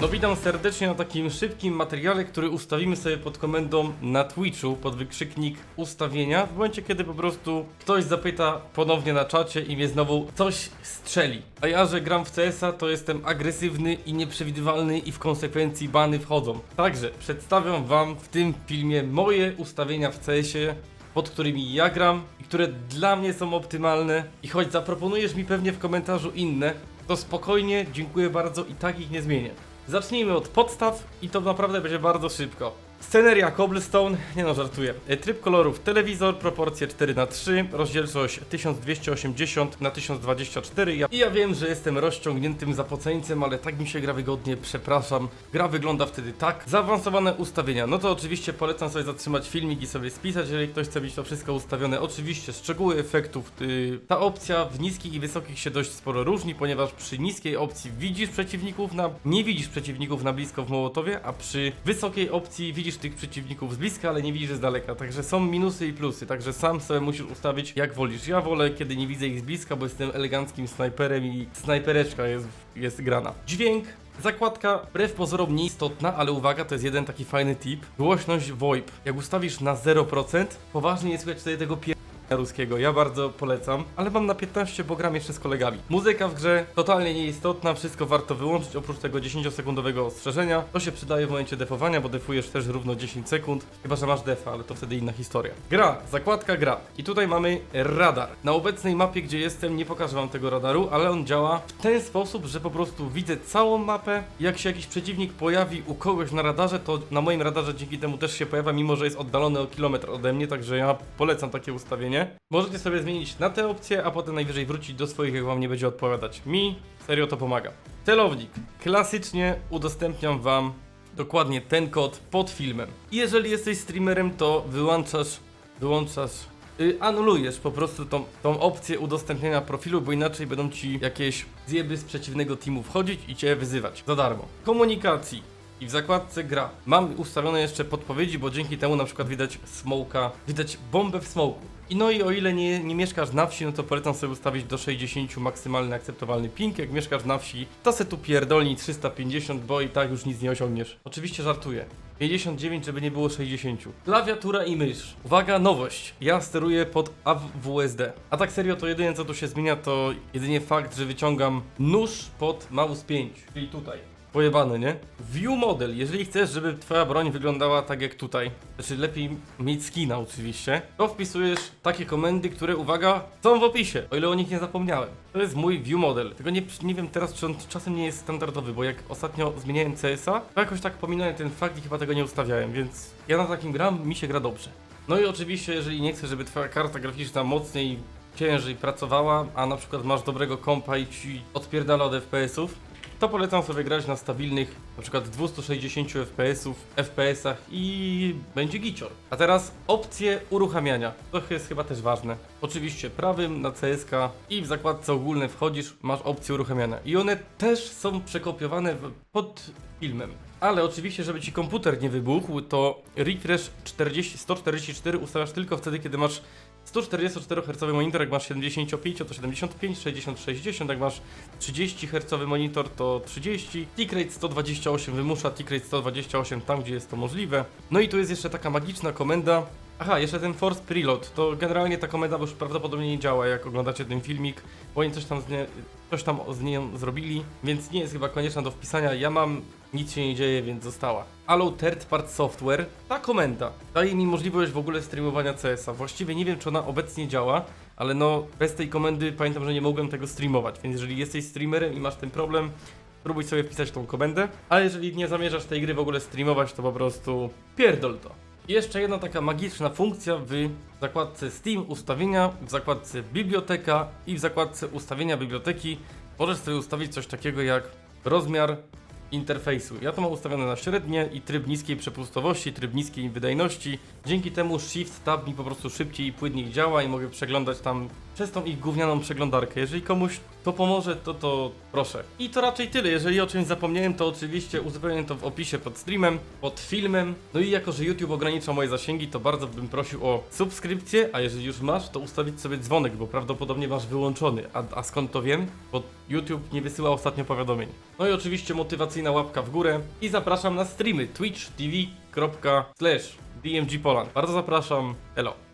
No witam serdecznie na takim szybkim materiale, który ustawimy sobie pod komendą na Twitchu pod wykrzyknik ustawienia w momencie kiedy po prostu ktoś zapyta ponownie na czacie i mnie znowu coś strzeli. A ja, że gram w CS-a to jestem agresywny i nieprzewidywalny i w konsekwencji bany wchodzą. Także przedstawiam wam w tym filmie moje ustawienia w CS-ie pod którymi ja gram i które dla mnie są optymalne. I choć zaproponujesz mi pewnie w komentarzu inne, to spokojnie, dziękuję bardzo i tak ich nie zmienię. Zacznijmy od podstaw i to naprawdę będzie bardzo szybko. Sceneria Cobblestone, nie no żartuję. E, Tryb kolorów telewizor, proporcje 4 na 3 rozdzielczość 1280 na 1024 Ja- I ja wiem, że jestem rozciągniętym zapoceńcem, ale tak mi się gra wygodnie, przepraszam. Gra wygląda wtedy tak. Zaawansowane ustawienia, no to oczywiście polecam sobie zatrzymać filmik i sobie spisać, jeżeli ktoś chce mieć to wszystko ustawione. Oczywiście szczegóły efektów, yy, ta opcja w niskich i wysokich się dość sporo różni, ponieważ przy niskiej opcji widzisz przeciwników na, nie widzisz przeciwników na blisko w Mołotowie, a przy wysokiej opcji widzisz tych przeciwników z bliska, ale nie widzisz z daleka. Także są minusy i plusy, także sam sobie musisz ustawić jak wolisz. Ja wolę, kiedy nie widzę ich z bliska, bo jestem eleganckim snajperem i snajpereczka jest, jest grana. Dźwięk Zakładka wbrew pozorom nieistotna, ale uwaga, to jest jeden taki fajny tip. Głośność VoIP. Jak ustawisz na 0%, poważnie nie słychać tutaj tego pier... ruskiego. Ja bardzo polecam, ale mam na 15, bo gram jeszcze z kolegami. Muzyka w grze totalnie nieistotna, wszystko warto wyłączyć, oprócz tego 10-sekundowego ostrzeżenia. To się przydaje w momencie defowania, bo defujesz też równo 10 sekund, chyba że masz defa, ale to wtedy inna historia. Gra, zakładka gra. I tutaj mamy radar. Na obecnej mapie, gdzie jestem, nie pokażę wam tego radaru, ale on działa w ten sposób, że po prostu widzę całą mapę. Jak się jakiś przeciwnik pojawi u kogoś na radarze, to na moim radarze dzięki temu też się pojawia, mimo że jest oddalony o kilometr ode mnie, także ja polecam takie ustawienie. Możecie sobie zmienić na tę opcję, a potem najwyżej wrócić do swoich, jak wam nie będzie odpowiadać. Mi serio to pomaga. Celownik. Klasycznie udostępniam wam dokładnie ten kod pod filmem. Jeżeli jesteś streamerem, to wyłączasz, wyłączasz y, anulujesz po prostu tą, tą opcję udostępniania profilu, bo inaczej będą ci jakieś zjeby z przeciwnego teamu wchodzić i cię wyzywać za darmo. Komunikacji. I w zakładce gra. Mam ustawione jeszcze podpowiedzi, bo dzięki temu na przykład widać smoka, widać bombę w smoku. I no i o ile nie, nie mieszkasz na wsi, no to polecam sobie ustawić do 60 maksymalny akceptowalny ping. Jak mieszkasz na wsi, to se tu pierdolnij 350, bo i tak już nic nie osiągniesz. Oczywiście żartuję. 59, żeby nie było 60. Klawiatura i mysz. Uwaga, nowość. Ja steruję pod AWSD. A tak serio, to jedyne co tu się zmienia, to jedynie fakt, że wyciągam nóż pod mouse 5, czyli tutaj. Pojebane, nie? View model. Jeżeli chcesz, żeby twoja broń wyglądała tak jak tutaj, znaczy lepiej mieć skina oczywiście, to wpisujesz takie komendy, które, uwaga, są w opisie, o ile o nich nie zapomniałem. To jest mój view model. Tylko nie, nie wiem teraz, czy on czasem nie jest standardowy, bo jak ostatnio zmieniałem CS-a, to jakoś tak pominąłem ten fakt i chyba tego nie ustawiałem, więc ja na takim gram, mi się gra dobrze. No i oczywiście, jeżeli nie chcesz, żeby twoja karta graficzna mocniej, ciężej pracowała, a na przykład masz dobrego kompa i ci odpierdala od FPS-ów, to polecam sobie grać na stabilnych, na przykład 260 FPS-ów, FPS-ach i będzie gicior. A teraz opcje uruchamiania. To jest chyba też ważne. Oczywiście prawym na CSK i w zakładce ogólne wchodzisz, masz opcje uruchamiania. I one też są przekopiowane pod filmem. Ale oczywiście, żeby ci komputer nie wybuchł, to refresh 40, 144 ustawiasz tylko wtedy, kiedy masz 144 Hz monitor, jak masz 75 to 75, 60 60, jak masz 30 Hz monitor to 30. Tickrate 128 wymusza tickrate 128 tam, gdzie jest to możliwe. No i tu jest jeszcze taka magiczna komenda. Aha, jeszcze ten force preload. To generalnie ta komenda już prawdopodobnie nie działa, jak oglądacie ten filmik, bo oni coś tam z, nie, coś tam z nią zrobili, więc nie jest chyba konieczna do wpisania. Ja mam, nic się nie dzieje, więc została. Allow third part software. Ta komenda daje mi możliwość w ogóle streamowania CS-a. Właściwie nie wiem, czy ona obecnie działa, ale no bez tej komendy pamiętam, że nie mogłem tego streamować, więc jeżeli jesteś streamerem i masz ten problem, spróbuj sobie wpisać tą komendę. Ale jeżeli nie zamierzasz tej gry w ogóle streamować, to po prostu pierdol to. I Jeszcze jedna taka magiczna funkcja w zakładce Steam ustawienia, w zakładce biblioteka i w zakładce ustawienia biblioteki możesz sobie ustawić coś takiego jak rozmiar interfejsu. Ja to mam ustawione na średnie i tryb niskiej przepustowości, tryb niskiej wydajności. Dzięki temu Shift Tab mi po prostu szybciej i płynniej działa i mogę przeglądać tam przez tą ich gównianą przeglądarkę. Jeżeli komuś to pomoże, to to proszę. I to raczej tyle. Jeżeli o czymś zapomniałem, to oczywiście uzupełnię to w opisie pod streamem, pod filmem. No i jako, że YouTube ogranicza moje zasięgi, to bardzo bym prosił o subskrypcję, a jeżeli już masz, to ustawić sobie dzwonek, bo prawdopodobnie masz wyłączony. A, a skąd to wiem? Bo YouTube nie wysyła ostatnio powiadomień. No i oczywiście motywacyjna łapka w górę i zapraszam na streamy twitch.tv.dmgpoland. Bardzo zapraszam. Hello.